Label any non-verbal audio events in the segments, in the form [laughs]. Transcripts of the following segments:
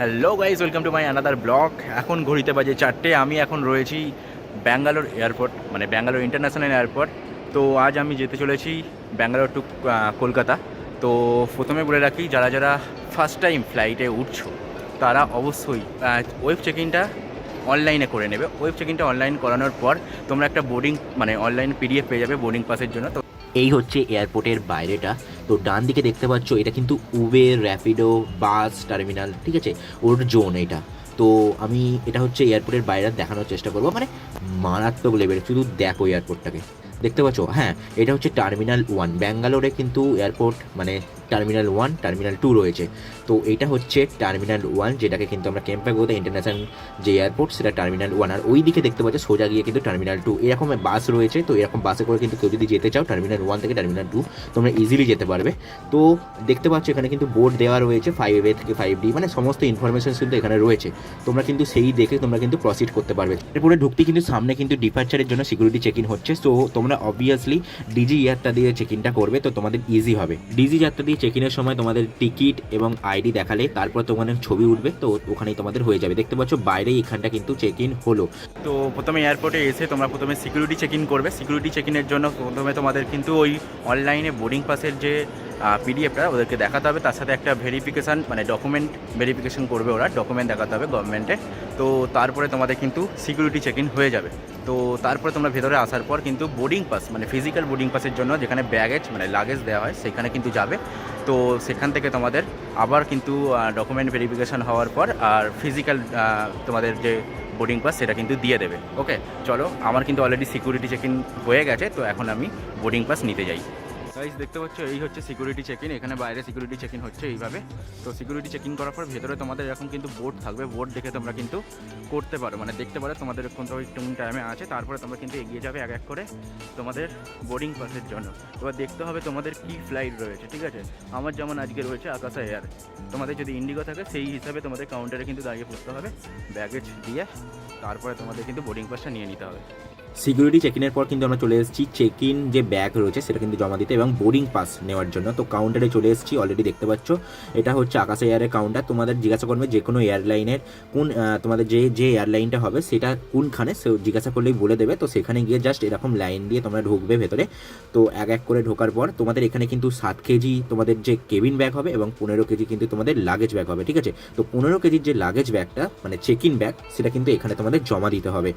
Hello guys welcome to my another blog এখন ঘড়িতে বাজে চারটে, আমি এখন রয়েছি ব্যাঙ্গালোর এয়ারপোর্ট মানে ব্যাঙ্গালোর ইন্টারন্যাশনাল এয়ারপোর্ট তো আজ আমি যেতে চলেছি ব্যাঙ্গালোর টু কলকাতা। তো প্রথমে বলে রাখি, যারা যারা ফার্স্ট টাইম ফ্লাইটে উঠছো, তারা অবশ্যই ওয়েব চেক ইনটা অনলাইনে করে নেবে। ওয়েব চেক ইনটা অনলাইন করানোর পর তোমরা একটা বোর্ডিং মানে অনলাইন পিডিএফ পেয়ে যাবে বোর্ডিং পাসের জন্য। তো এই হচ্ছে এয়ারপোর্টের বাইরেটা। তো ডান দিকে দেখতে পাচ্ছ, এটা কিন্তু উবের র্যাপিডো বাস টার্মিনাল ঠিক আছে? ওর জোন এটা। তো আমি, এটা হচ্ছে এয়ারপোর্টের বাইরে দেখানোর চেষ্টা করব। মানে মারাত্মক লেভেল শুধু দেখো এয়ারপোর্টটাকে দেখতে পাচ্ছ? হ্যাঁ এটা হচ্ছে টার্মিনাল ওয়ান। ব্যাঙ্গালোরে কিন্তু এয়ারপোর্ট মানে টার্মিনাল ওয়ান, টার্মিনাল টু রয়েছে। তো এটা হচ্ছে টার্মিনাল ওয়ান, যেটাকে কিন্তু আমরা ক্যাম্পাগোতে ইন্টারন্যাশনাল যে এয়ারপোর্ট, সেটা টার্মিনাল ওয়ান। আর ওই দিকে দেখতে পাচ্ছ, সোজা গিয়ে কিন্তু টার্মিনাল টু। এরকম বাস রয়েছে, তো এরকম বাসে করে কিন্তু কেউ যদি যেতে চাও, টার্মিনাল ওয়ান থেকে টার্মিনাল টু, তোমরা ইজিলি যেতে পারবে। তো দেখতে পাচ্ছ, এখানে কিন্তু বোর্ড দেওয়া রয়েছে ফাইভ এ থেকে ফাইভ ডি মানে সমস্ত ইনফরমেশন কিন্তু এখানে রয়েছে। তোমরা কিন্তু সেই দেখে তোমরা কিন্তু প্রসিড করতে পারবে। এরপরে ঢুকতে কিন্তু সামনে কিন্তু ডিপার্চারের জন্য সিকিউরিটি চেক ইন হচ্ছে। তো তোমরা অবভিয়াসলি ডিজি ইয়ারটা দিয়ে চেক ইনটা করবে, তো তোমাদের ইজি হবে। ডিজি যাত্রা দিয়ে চেক ইনের সময় তোমাদের টিকিট এবং আইডি দেখালে, তারপর তোমাদের ছবি উঠবে, তো ওখানেই তোমাদের হয়ে যাবে। দেখতে পাচ্ছ, বাইরেই এখানটা কিন্তু চেক ইন হলো। তো প্রথমে এয়ারপোর্টে এসে তোমরা প্রথমে সিকিউরিটি চেক ইন করবে। সিকিউরিটি চেক ইনের জন্য প্রথমে তোমাদের কিন্তু ওই অনলাইনে বোর্ডিং পাসের যে পিডিএফটা ওদেরকে দেখাতে হবে। তার সাথে একটা ভেরিফিকেশান মানে ডকুমেন্ট ভেরিফিকেশন করবে ওরা। ডকুমেন্ট দেখাতে হবে গভর্নমেন্টে তো তারপরে তোমাদের কিন্তু সিকিউরিটি চেক ইন হয়ে যাবে। তো তারপরে তোমরা ভেতরে আসার পর কিন্তু বোর্ডিং পাস মানে ফিজিক্যাল বোর্ডিং পাসের জন্য যেখানে ব্যাগেজ মানে লাগেজ দেওয়া হয়, সেখানে কিন্তু যাবে। তো সেখান থেকে তোমাদের আবার কিন্তু ডকুমেন্ট ভেরিফিকেশান হওয়ার পর আর ফিজিক্যাল তোমাদের যে বোর্ডিং পাস সেটা কিন্তু দিয়ে দেবে। ওকে চলো, আমার কিন্তু অলরেডি সিকিউরিটি চেক ইন হয়ে গেছে, তো এখন আমি বোর্ডিং পাস নিতে যাই। গাইজ দেখতে পাচ্ছ, এই হচ্ছে সিকিউরিটি চেক ইন এখানে বাইরে সিকিউরিটি চেক ইন হচ্ছে এইভাবে। তো সিকিউরিটি চেক ইন করার পর ভেতরে তোমাদের এরকম কিন্তু বোর্ড থাকবে। বোর্ড দেখে তোমরা কিন্তু করতে পারো। মানে দেখতে পারো, তোমাদের কোন একটু টাইমে আছে। তারপরে তোমরা কিন্তু এগিয়ে যাবে এক এক করে তোমাদের বোর্ডিং পাসের জন্য। এবার দেখতে হবে তোমাদের কি ফ্লাইট রয়েছে, ঠিক আছে? আমার যেমন আজকে রয়েছে আকাশা এয়ার তোমাদের যদি ইন্ডিগো থাকে, সেই হিসাবে তোমাদের কাউন্টারে কিন্তু দাঁড়িয়ে পড়তে হবে। ব্যাগেজ দিয়ে তারপরে তোমাদের কিন্তু বোর্ডিং পাসটা নিয়ে নিতে হবে। সিকিউরিটি চেক ইনের পর কিন্তু আমরা চলে এসেছি। চেক ইন যে ব্যাগ রয়েছে সেটা কিন্তু জমা দিতে এবং বোর্ডিং পাস নেওয়ার জন্য। তো কাউন্টারে চলে এসেছি অলরেডি দেখতে পাচ্ছ। এটা হচ্ছে আকাশ এয়ারের কাউন্টার তোমাদের জিজ্ঞাসা করবে যে কোনো এয়ারলাইনের কোন তোমাদের যে যে এয়ারলাইনটা হবে সেটা কোনখানে? সে জিজ্ঞাসা করলেই বলে দেবে। তো সেখানে গিয়ে জাস্ট এরকম লাইন দিয়ে তোমরা ঢুকবে ভেতরে। তো এক এক করে ঢোকার পর তোমাদের এখানে কিন্তু সাত কেজি তোমাদের যে কেবিন ব্যাগ হবে এবং পনেরো কেজি কিন্তু তোমাদের লাগেজ ব্যাগ হবে, ঠিক আছে? তো পনেরো কেজির যে লাগেজ ব্যাগটা মানে চেক ইন ব্যাগ সেটা কিন্তু এখানে তোমাদের জমা দিতে হবে।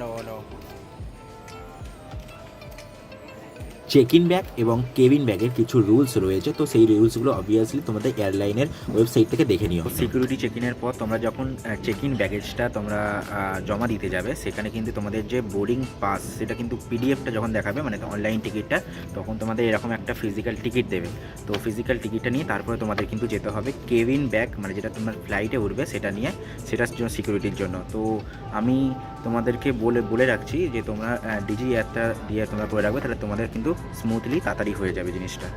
No no check in bag এবং কেবিন ব্যাগের কিছু রুলস রয়েছে। তো সেই রুলসগুলো অবভিয়াসলি তোমাদের এয়ারলাইনের ওয়েবসাইট থেকে দেখে নিও। সিকিউরিটি চেক ইনের পর তোমরা যখন চেক ইন ব্যাগেজটা তোমরা জমা দিতে যাবে সেখানে কিন্তু তোমাদের যে বোর্ডিং পাস সেটা কিন্তু পিডিএফটা যখন দেখাবে মানে অনলাইন টিকিটটা তখন তোমাদের এরকম একটা ফিজিক্যাল টিকিট দেবে। তো ফিজিক্যাল টিকিটটা নিয়ে তারপরে তোমাদের কিন্তু যেতে হবে কেবিন ব্যাগ মানে যেটা তোমার ফ্লাইটে উঠবে সেটা নিয়ে সেটার জন্য সিকিউরিটির জন্য। তো আমি তোমাদেরকে বলে বলে রাখছি যে তোমরা ডিজি অ্যাপটা দিয়ে তোমরা করে রাখবে, তাহলে তোমাদের কিন্তু স্মুথলি তাড়াতাড়ি হয়ে যাবে জিনিসটা।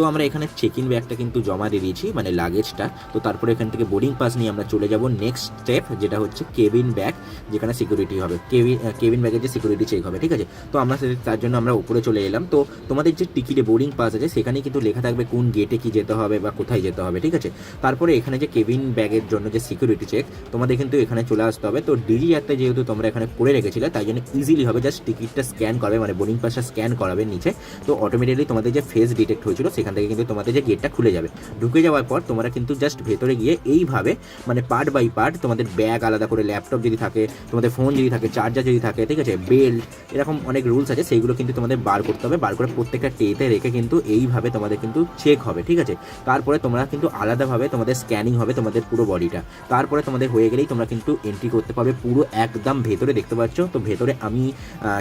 তো আমরা এখানে চেক ইন ব্যাগটা কিন্তু জমা দিয়ে দিয়েছি মানে লাগেজটা তো তারপরে এখান থেকে বোর্ডিং পাস নিয়ে আমরা চলে যাব নেক্সট স্টেপ যেটা হচ্ছে কেবিন ব্যাগ যেখানে সিকিউরিটি হবে। কেবিন কেবিন ব্যাগের যে সিকিউরিটি চেক হবে, ঠিক আছে? তো আমরা তার জন্য আমরা উপরে চলে এলাম। তো তোমাদের যে টিকিটে বোর্ডিং পাস আছে সেখানে কিন্তু লেখা থাকবে কোন গেটে কি যেতে হবে বা কোথায় যেতে হবে, ঠিক আছে? তারপরে এখানে যে কেবিন ব্যাগের জন্য যে সিকিউরিটি চেক তোমাদের কিন্তু এখানে চলে আসতে হবে। তো ডিজি অ্যাপটা যেহেতু তোমরা এখানে করে রেখেছিলে, তাই জন্য ইজিলি হবে জাস্ট টিকিটটা স্ক্যান করবে মানে বোর্ডিং পাসটা স্ক্যান করাবে নিচে। তো অটোমেটিকলি তোমাদের যে ফেস ডিটেক্ট হয়েছিল, সেখান থেকে কিন্তু তোমাদের যে গেটটা খুলে যাবে। ঢুকে যাওয়ার পর তোমরা কিন্তু জাস্ট ভেতরে গিয়ে এইভাবে মানে পার্ট বাই পার্ট তোমাদের ব্যাগ আলাদা করে ল্যাপটপ যদি থাকে, তোমাদের ফোন যদি থাকে চার্জার যদি থাকে, ঠিক আছে? বেল্ট এরকম অনেক রুলস আছে, সেইগুলো কিন্তু তোমাদের বার করতে হবে। বার করে প্রত্যেকটা টেতে রেখে কিন্তু এইভাবে তোমাদের কিন্তু চেক হবে, ঠিক আছে? তারপরে তোমরা কিন্তু আলাদাভাবে তোমাদের স্ক্যানিং হবে তোমাদের পুরো বডিটা তারপরে তোমাদের হয়ে গেলেই তোমরা কিন্তু এন্ট্রি করতে পারবে পুরো একদম ভেতরে, দেখতে পাচ্ছ? তো ভেতরে আমি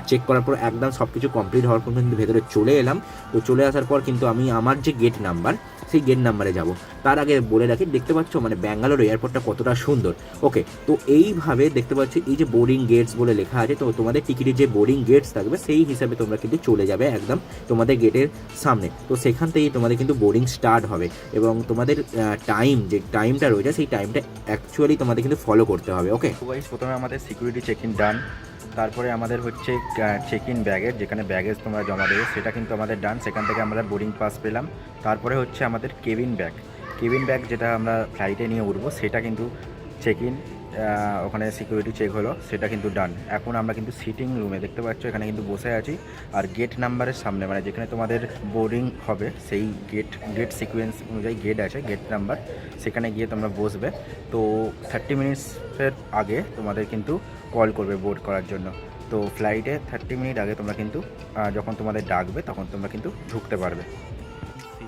চেক করার পর একদম সব কিছু কমপ্লিট হওয়ার পর কিন্তু ভেতরে চলে এলাম। তো চলে আসার পর কিন্তু আমি আমার যে গেট নাম্বার সেই গেট নাম্বারে যাব। তার আগে বলে রাখি, দেখতে পাচ্ছ মানে ব্যাঙ্গালোর এয়ারপোর্টটা কতটা সুন্দর। ওকে তো এইভাবে দেখতে পাচ্ছ, এই যে বোর্ডিং গেটস বলে লেখা আছে, তো তোমাদের টিকিটের যে বোর্ডিং গেটস থাকবে, সেই হিসাবে তোমরা কিন্তু চলে যাবে একদম তোমাদের গেটের সামনে। তো সেখান থেকেই তোমাদের কিন্তু বোর্ডিং স্টার্ট হবে এবং তোমাদের টাইম যে টাইমটা রয়েছে, সেই টাইমটা অ্যাকচুয়ালি তোমাদের কিন্তু ফলো করতে হবে ওকে প্রথমে আমাদের সিকিউরিটি চেক ইন ডান তারপরে আমাদের হচ্ছে চেক ইন ব্যাগের যেখানে ব্যাগেজ তোমরা জমা দেবে, সেটা কিন্তু আমাদের ডান সেখান থেকে আমরা বোর্ডিং পাস পেলাম। তারপরে হচ্ছে আমাদের কেবিন ব্যাগ কেবিন ব্যাগ যেটা আমরা ফ্লাইটে নিয়ে উঠবো, সেটা কিন্তু চেক ইন ওখানে সিকিউরিটি চেক হলো, সেটা কিন্তু ডান এখন আমরা কিন্তু সিটিং রুমে দেখতে পাচ্ছ, এখানে কিন্তু বসে আছি। আর গেট নাম্বারের সামনে মানে যেখানে তোমাদের বোর্ডিং হবে, সেই গেট গেট সিকুয়েন্স অনুযায়ী গেট আছে গেট নাম্বার সেখানে গিয়ে তোমরা বসবে। তো থার্টি মিনিটসের আগে তোমাদের কিন্তু কল করবে বোর্ড করার জন্য। তো ফ্লাইটে থার্টি মিনিট আগে তোমরা কিন্তু যখন তোমাদের ডাকবে, তখন তোমরা কিন্তু ঢুকতে পারবে।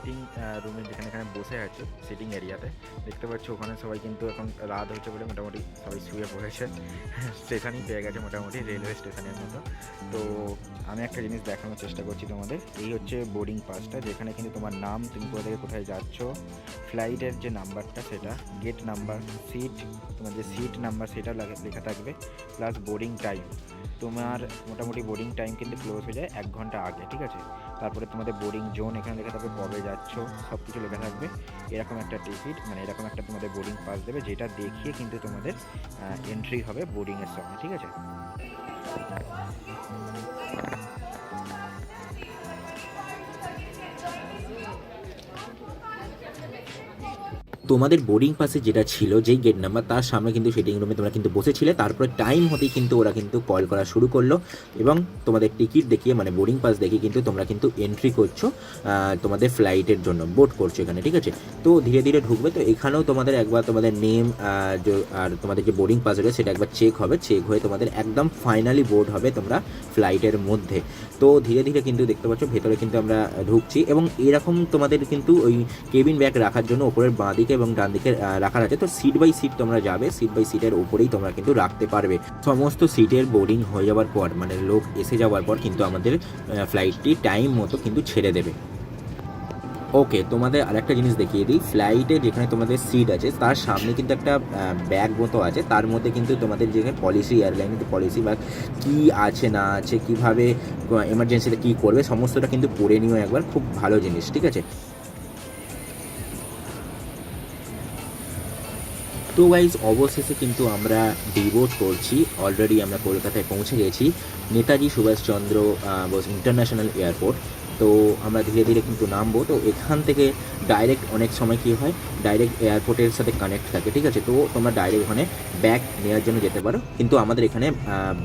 সিটিং রুমে যেখানে এখানে বসে আছে সিটিং এরিয়াতে দেখতে পাচ্ছ ওখানে সবাই কিন্তু এখন রাত হচ্ছে বলে মোটামুটি সবাই শুয়ে পড়েছে। [laughs] স্টেশনই পেয়ে গেছে মোটামুটি রেলওয়ে স্টেশনের মতো। তো আমি একটা জিনিস দেখানোর চেষ্টা করছি তোমাদের। এই হচ্ছে বোর্ডিং পাসটা যেখানে কিন্তু তোমার নাম, তুমি কোথা থেকে কোথায় যাচ্ছ ফ্লাইটের যে নাম্বারটা সেটা গেট নাম্বার সিট তোমার যে সিট নাম্বার সেটা লেখা থাকবে প্লাস বোর্ডিং টাইম তোমার মোটামুটি বোর্ডিং টাইম কিন্তু ক্লোজ হয়ে যায় এক ঘণ্টা আগে, ঠিক আছে? তারপরে তোমাদের বোর্ডিং জোন এখানে লেখা থাকবে কবে যাচ্ছ সব কিছু লেখা থাকবে। এরকম একটা টিকিট মানে এরকম একটা তোমাদের বোর্ডিং পাস দেবে, যেটা দেখিয়ে কিন্তু তোমাদের এন্ট্রি হবে বোর্ডিংয়ের সঙ্গে ঠিক আছে? তোমাদের বোর্ডিং পাসে যেটা ছিল, যেই গেট নাম্বার তার সামনে কিন্তু সিটিং রুমে তোমরা কিন্তু বসেছিলে। তারপরে টাইম হতেই কিন্তু ওরা কিন্তু কল করা শুরু করল এবং তোমাদের টিকিট দেখিয়ে মানে বোর্ডিং পাস দেখিয়ে কিন্তু তোমরা কিন্তু এন্ট্রি করছ তোমাদের ফ্লাইটের জন্য বোর্ড করছ এখানে, ঠিক আছে? তো ধীরে ধীরে ঢুকবে, তো এখানেও তোমাদের একবার তোমাদের নেম আর তোমাদের যে বোর্ডিং পাস রয়েছে, সেটা একবার চেক হবে। চেক হয়ে তোমাদের একদম ফাইনালি বোর্ড হবে তোমরা ফ্লাইটের মধ্যে। তো ধীরে ধীরে কিন্তু দেখতে পাচ্ছ, ভেতরে কিন্তু আমরা ঢুকছি এবং এরকম তোমাদের কিন্তু ওই কেবিন ব্যাগ রাখার জন্য ওপরের বাঁ দিকে এবং ডান দিকে রাখার আছে। তো সিট বাই সিট তোমরা যাবে। সিট বাই সিটের উপরেই তোমরা কিন্তু রাখতে পারবে। সমস্ত সিটের বোর্ডিং হয়ে যাওয়ার পর মানে লোক এসে যাওয়ার পর কিন্তু আমাদের ফ্লাইটটি টাইম মতো কিন্তু ছেড়ে দেবে। ওকে তোমাদের আরেকটা জিনিস দেখিয়ে দিই। ফ্লাইটে যেখানে তোমাদের সিট আছে, তার সামনে কিন্তু একটা ব্যাগ মতো আছে। তার মধ্যে কিন্তু তোমাদের যেখানে পলিসি এয়ারলাইনের পলিসি বা কী আছে, না আছে, কীভাবে এমার্জেন্সিতে কী করবে, সমস্তটা কিন্তু পড়ে নিও একবার। খুব ভালো জিনিস, ঠিক আছে? তো গাইজ অবশেষে কিন্তু আমরা ডিভোট করছি। অলরেডি আমরা কলকাতায় পৌঁছে গেছি। নেতাজি সুভাষচন্দ্র বোস ইন্টারন্যাশনাল এয়ারপোর্ট তো আমরা ধীরে ধীরে কিন্তু নামবো। তো এখান থেকে ডাইরেক্ট অনেক সময় কী হয় ডাইরেক্ট এয়ারপোর্টের সাথে কানেক্ট থাকে, ঠিক আছে? তো তোমরা ডাইরেক্ট ওখানে ব্যাগ নেওয়ার জন্য যেতে পারো। কিন্তু আমাদের এখানে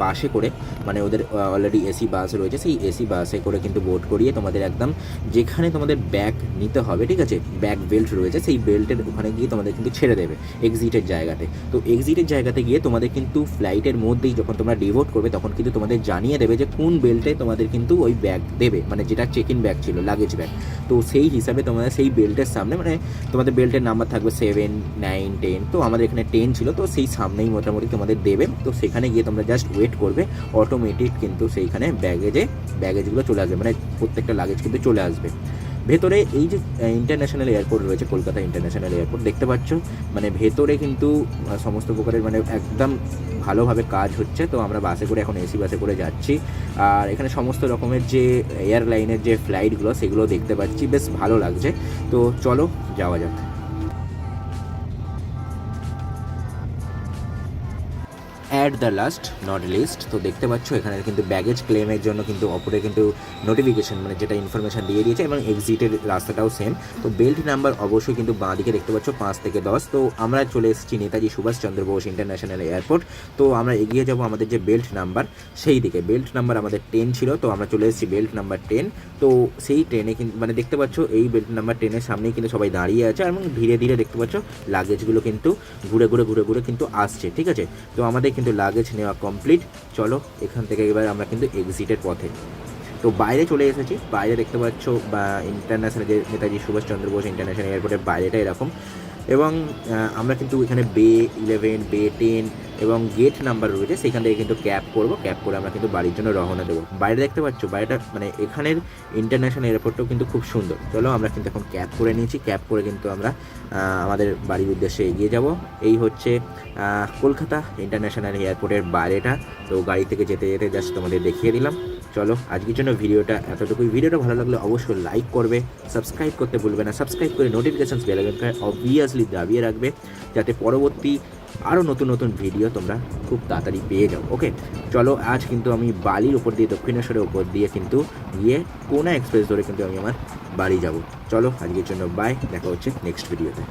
বাসে করে মানে ওদের অলরেডি এসি বাস রয়েছে, সেই এসি বাসে করে কিন্তু বোট করিয়ে তোমাদের একদম যেখানে তোমাদের ব্যাগ নিতে হবে, ঠিক আছে? ব্যাগ বেল্ট রয়েছে, সেই বেল্টের ওখানে গিয়ে তোমাদের কিন্তু ছেড়ে দেবে এক্সিটের জায়গাতে। তো এক্সিটের জায়গাতে গিয়ে তোমাদের কিন্তু ফ্লাইটের মধ্যেই যখন তোমরা ডিভোট করবে, তখন কিন্তু তোমাদের জানিয়ে দেবে যে কোন বেল্টে তোমাদের কিন্তু ওই ব্যাগ দেবে মানে যেটা চেক ইন ব্যাগ ছিল লাগেজ ব্যাগ তো সেই হিসাবে তোমাদের সেই বেল্টের সামনে মানে তোমাদের বেল্টের নাম্বার থাকবে সেভেন নাইন টেন তো আমাদের এখানে টেন ছিল, তো সেই সামনেই মোটামুটি তোমাদের দেবে। তো সেখানে গিয়ে তোমরা জাস্ট ওয়েট করবে অটোমেটিক কিন্তু সেইখানে ব্যাগেজে ব্যাগেজগুলো চলে আসবে মানে প্রত্যেকটা লাগেজ কিন্তু চলে আসবে। ভেতরে এই যে ইন্টারন্যাশনাল এয়ারপোর্ট রয়েছে, কলকাতা ইন্টারন্যাশনাল এয়ারপোর্ট দেখতে পাচ্ছ? মানে ভেতরে কিন্তু সমস্ত প্রকারের মানে একদম ভালোভাবে কাজ হচ্ছে। তো আমরা বাসে করে এখন এসি বাসে করে যাচ্ছি। আর এখানে সমস্ত রকমের যে এয়ারলাইনের যে ফ্লাইটগুলো সেগুলো দেখতে পাচ্ছি। বেশ ভালো লাগছে। তো চলো, যাওয়া যাক। At the last not least তো দেখতে পাচ্ছ এখানে কিন্তু ব্যাগেজ ক্লেমের জন্য কিন্তু অপরে কিন্তু নোটিফিকেশন মানে যেটা ইনফরমেশান দিয়ে দিয়েছে, এবং এক্সিটের রাস্তাটাও সেম তো বেল্ট নাম্বার অবশ্যই কিন্তু বাঁ দিকে দেখতে পাচ্ছ, পাঁচ থেকে দশ। তো আমরা চলে এসেছি নেতাজি সুভাষচন্দ্র বোস ইন্টারন্যাশনাল এয়ারপোর্ট তো আমরা এগিয়ে যাব আমাদের যে বেল্ট নাম্বার সেই দিকে। বেল্ট নাম্বার আমাদের টেন ছিল, তো আমরা চলে এসেছি বেল্ট নাম্বার টেন তো সেই ট্রেনে কিন্তু মানে দেখতে পাচ্ছ, এই বেল্ট নাম্বার টেনের সামনেই কিন্তু সবাই দাঁড়িয়ে আছে, এবং ধীরে ধীরে দেখতে পাচ্ছ লাগেজগুলো কিন্তু ঘুরে ঘুরে ঘুরে ঘুরে কিন্তু আসছে, ঠিক আছে? তো আমাদের কিন্তু লাগেজ নেওয়া কমপ্লিট চলো, এখান থেকে এবার আমরা কিন্তু এক্সিটের পথে। তো বাইরে চলে এসেছি। বাইরে দেখতে পাচ্ছ, বা ইন্টারন্যাশনাল যে নেতাজি সুভাষচন্দ্র বোস ইন্টারন্যাশনাল এয়ারপোর্টের বাইরেটা এরকম। এবং আমরা কিন্তু এখানে বে ইলেভেন বে টেন এবং গেট নাম্বার রয়েছে, সেখান থেকে কিন্তু ক্যাব করব। ক্যাব করে আমরা কিন্তু বাড়ির জন্য রওনা দেবো। বাইরে দেখতে পাচ্ছ? বাইরেটা মানে এখানের ইন্টারন্যাশনাল এয়ারপোর্টটাও কিন্তু খুব সুন্দর। চলো আমরা কিন্তু এখন ক্যাব করে নিয়েছি। ক্যাব করে কিন্তু আমরা আমাদের বাড়ির উদ্দেশ্যে এগিয়ে যাব। এই হচ্ছে কলকাতা ইন্টারন্যাশনাল এয়ারপোর্টের বাইরেটা। তো গাড়ি থেকে যেতে যেতে জাস্ট তোমাদের দেখিয়ে দিলাম। চলো, আজকের জন্য ভিডিওটা এতটুকুই। ভিডিওটা ভালো লাগলে অবশ্যই লাইক করবে সাবস্ক্রাইব করতে ভুলবে না। সাবস্ক্রাইব করে নোটিফিকেশানস বেল আইকনটা অবভিয়াসলি দাবিয়ে রাখবে, যাতে পরবর্তী আরও নতুন নতুন ভিডিও তোমরা খুব তাড়াতাড়ি পেয়ে যাও ওকে চলো, আজ কিন্তু আমি বালির উপর দিয়ে, দক্ষিণেশ্বরের উপর দিয়ে কিন্তু গিয়ে কোনা এক্সপ্রেস ধরে কিন্তু আমি আমার বাড়ি যাব। চলো, আজকের জন্য বাই দেখা হচ্ছে নেক্সট ভিডিওতে